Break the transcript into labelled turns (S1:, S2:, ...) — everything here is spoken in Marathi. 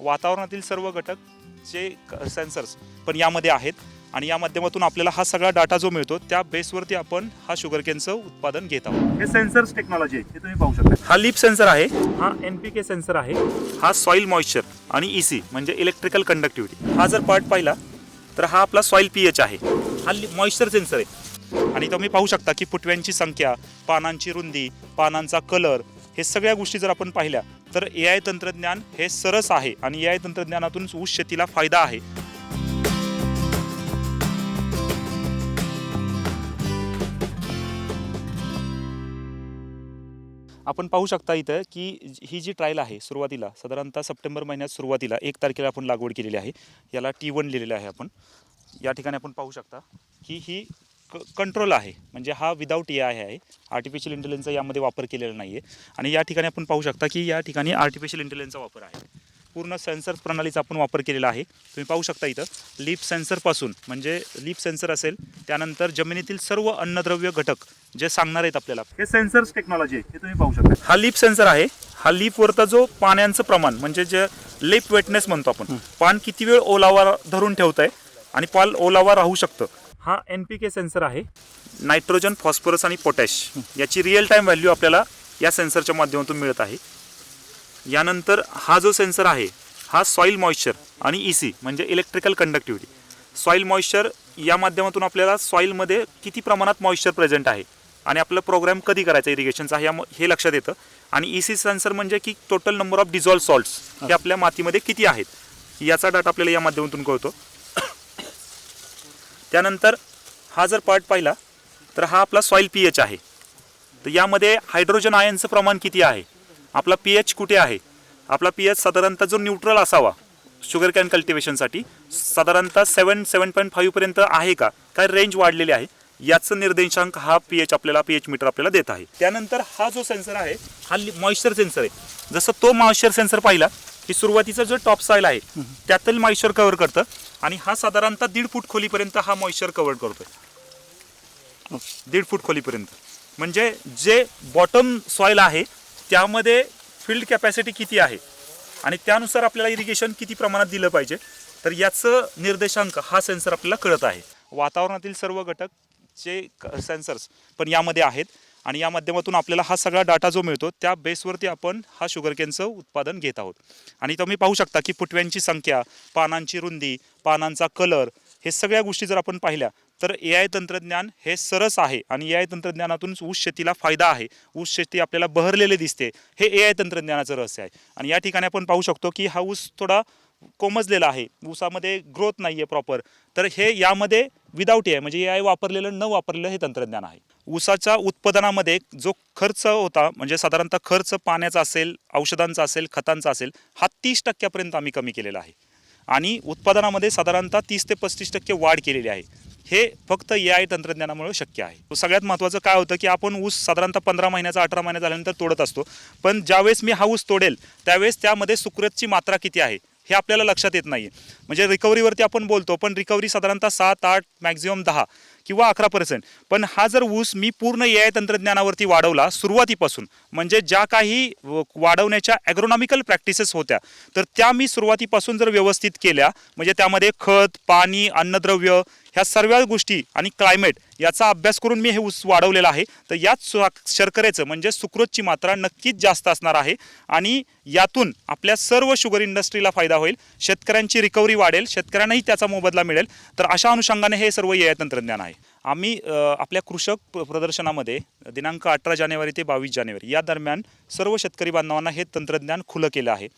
S1: वातावरणातील सर्व घटक जे सेन्सर्स पण यामध्ये आहेत आणि या माध्यमातून आपल्याला हा सगळा डाटा जो मिळतो त्या बेसवरती आपण हा शुगर केनचं उत्पादन घेत आहोत. हे सेन्सर्स टेक्नॉलॉजी आहे हे तुम्ही पाहू शकता. हा लिप सेन्सर आहे हा एन पी के सेन्सर आहे हा सॉईल मॉइश्चर आणि ई सी म्हणजे इलेक्ट्रिकल कंडक्टिव्हिटी हा जर पार्ट पाहिला तर हा आपला सॉईल पी एच आहे. हा मॉइश्चर सेन्सर आहे. आणि तुम्ही पाहू शकता की फुटव्यांची संख्या पानांची रुंदी पानांचा कलर हे सगळ्या गोष्टी जर आपण पाहिल्या तर ए आय तंत्रज्ञान हे सरस आहे आणि ए आय तंत्रज्ञानातून ऊस शेतीला फायदा आहे. आपण पाहू शकता इथं की ही जी ट्रायल आहे सुरुवातीला साधारणतः सप्टेंबर महिन्यात सुरुवातीला एक तारखेला आपण लागवड केलेली आहे. याला टी वन लिहिलेलं आहे आपण. या ठिकाणी आपण पाहू शकता की ही क कंट्रोल आहे. म्हणजे हा विदाऊट ए आय आहे आर्टिफिशियल इंटेलिजन्सचा यामध्ये वापर केलेला नाही आहे आणि या ठिकाणी आपण पाहू शकता की या ठिकाणी आर्टिफिशियल इंटेलिजन्सचा वापर आहे. पूर्ण सेन्सर प्रणालीचा आपण वापर केलेला आहे. तुम्ही पाहू शकता इथं लीप सेन्सरपासून म्हणजे लीप सेन्सर असेल त्यानंतर जमिनीतील सर्व अन्नद्रव्य घटक जे सांगणार आहेत आपल्याला हे सेन्सर्स टेक्नॉलॉजी आहे हे तुम्ही पाहू शकता. हा लीप सेन्सर आहे. हा लीपवरचा जो पाण्याचं प्रमाण म्हणजे जे लिप वेटनेस म्हणतो आपण पान किती वेळ ओलावा धरून ठेवत आहे आणि पाल ओलावा राहू शकतं. हा एन पी के सेन्सर आहे. नायट्रोजन फॉस्फरस आणि पोटॅश याची रिअल टाईम व्हॅल्यू आपल्याला या सेन्सरच्या माध्यमातून मिळत आहे. यानंतर हा जो सेन्सर आहे हा सॉईल मॉइश्चर आणि ई सी म्हणजे इलेक्ट्रिकल कंडक्टिव्हिटी सॉईल मॉइश्चर या माध्यमातून आपल्याला सॉईलमध्ये किती प्रमाणात मॉइश्चर प्रेझेंट आहे आणि आपलं प्रोग्राम कधी करायचा इरिगेशनचा ह्या हे लक्षात येतं. आणि ई सी सेन्सर म्हणजे की total number of dissolve salts हे आपल्या मातीमध्ये किती आहेत याचा डाटा आपल्याला या माध्यमातून कळतो. त्यानंतर हा जर पार्ट पाहिला तर हा आपला सॉईल पी एच आहे. तर यामध्ये हायड्रोजन आयनचं प्रमाण किती आहे? आपला पी एच कुठे आहे? आपला पी एच साधारणतः जो न्यूट्रल असावा शुगर कॅन कल्टिवेशनसाठी साधारणतः सेवन सेवन पॉईंट फाईव्हपर्यंत आहे का? काय रेंज वाढलेली आहे? याचं निर्देशांक हा पी एच आपल्याला पी एच मीटर आपल्याला देत आहे. त्यानंतर हा जो सेन्सर आहे हा मॉइश्चर सेन्सर आहे. जसं तो मॉइश्चर सेन्सर पाहिला की सुरुवातीचा जो टॉप साईल आहे त्यातील मॉइश्चर कव्हर करतं आणि हा साधारणतः दीड फूट खोलीपर्यंत हा मॉइश्चर कव्हर करतोय. दीड फूट खोलीपर्यंत. म्हणजे जे बॉटम सॉईल आहे त्यामध्ये फील्ड कॅपॅसिटी किती आहे? आणि त्यानुसार आपल्याला इरिगेशन किती प्रमाणात दिलं पाहिजे? तर याचं निर्देशांक हा सेन्सर आपल्याला कळत आहे. वातावरणातील सर्व घटक जे सेन्सर्स पण यामध्ये आहेत आणि या माध्यमातून आपल्याला हा सगळा डाटा जो मिळतो त्या बेसवरती आपण हा शुगरकेनचं उत्पादन घेत आहोत. आणि तुम्ही पाहू शकता की फुटव्यांची संख्या पानांची रुंदी पानांचा कलर हे सगळ्या गोष्टी जर आपण पाहिल्या तर ए आय तंत्रज्ञान हे सरस आहे आणि ए आय तंत्रज्ञानातून ऊस शेतीला फायदा आहे. ऊस शेती आपल्याला बहरलेले दिसते. हे ए आय तंत्रज्ञानाचं रहस्य आहे. आणि या ठिकाणी आपण पाहू शकतो की हा ऊस थोडा कोमजलेला आहे. ऊसामध्ये ग्रोथ नाही आहे प्रॉपर तर हे यामध्ये विदाऊट ए आय म्हणजे ए आय वापरलेलं न वापरलेलं हे तंत्रज्ञान आहे. ऊसाच्या उत्पादनामध्ये जो खर्च होता म्हणजे साधारणतः खर्च पाण्याचा असेल औषधांचा असेल खतांचा असेल हा तीस टक्क्यापर्यंत आम्ही कमी केलेला आहे. आणि उत्पादनामध्ये साधारणतः तीस ते पस्तीस टक्के वाढ केलेली आहे. हे फक्त ए आय तंत्रज्ञानामुळे शक्य आहे. सगळ्यात महत्त्वाचं काय होतं की आपण ऊस साधारणतः पंधरा महिन्याचा अठरा महिन्या झाल्यानंतर तोडत असतो. पण ज्यावेळेस मी हा ऊस तोडेल त्यावेळेस त्यामध्ये सुक्रतची मात्रा किती आहे? हे आपल्याला लक्षात येत नाही म्हणजे रिकव्हरीवरती आपण बोलतो पण रिकव्हरी साधारणतः सात आठ मॅक्झिमम दहा किंवा अकरा पर्सेंट पण हा जर ऊस मी पूर्ण ए आय तंत्रज्ञानावरती वाढवला सुरुवातीपासून म्हणजे ज्या काही व- वाढवण्याच्या ॲग्रोनॉमिकल प्रॅक्टिसेस होत्या तर त्या मी सुरुवातीपासून जर व्यवस्थित केल्या म्हणजे त्यामध्ये खत पाणी अन्नद्रव्य ह्या सर्व गोष्टी आणि क्लायमेट याचा अभ्यास करून मी हे ऊस वाढवलेलं आहे. तर याच सु- शर्करेचं म्हणजे सुक्रोजची मात्रा नक्कीच जास्त असणार आहे आणि यातून आपल्या सर्व शुगर इंडस्ट्रीला फायदा होईल शेतकऱ्यांची रिकव्हरी वाढेल शेतकऱ्यांनाही त्याचा मोबदला मिळेल. तर अशा अनुषंगाने हे सर्व ए आय तंत्रज्ञान आहे. आम्ही आपल्या कृषक प्रदर्शनामध्ये दिनांक अठरा जानेवारी ते बावीस जानेवारी या दरम्यान सर्व शेतकरी बांधवांना हे तंत्रज्ञान खुलं केलं आहे.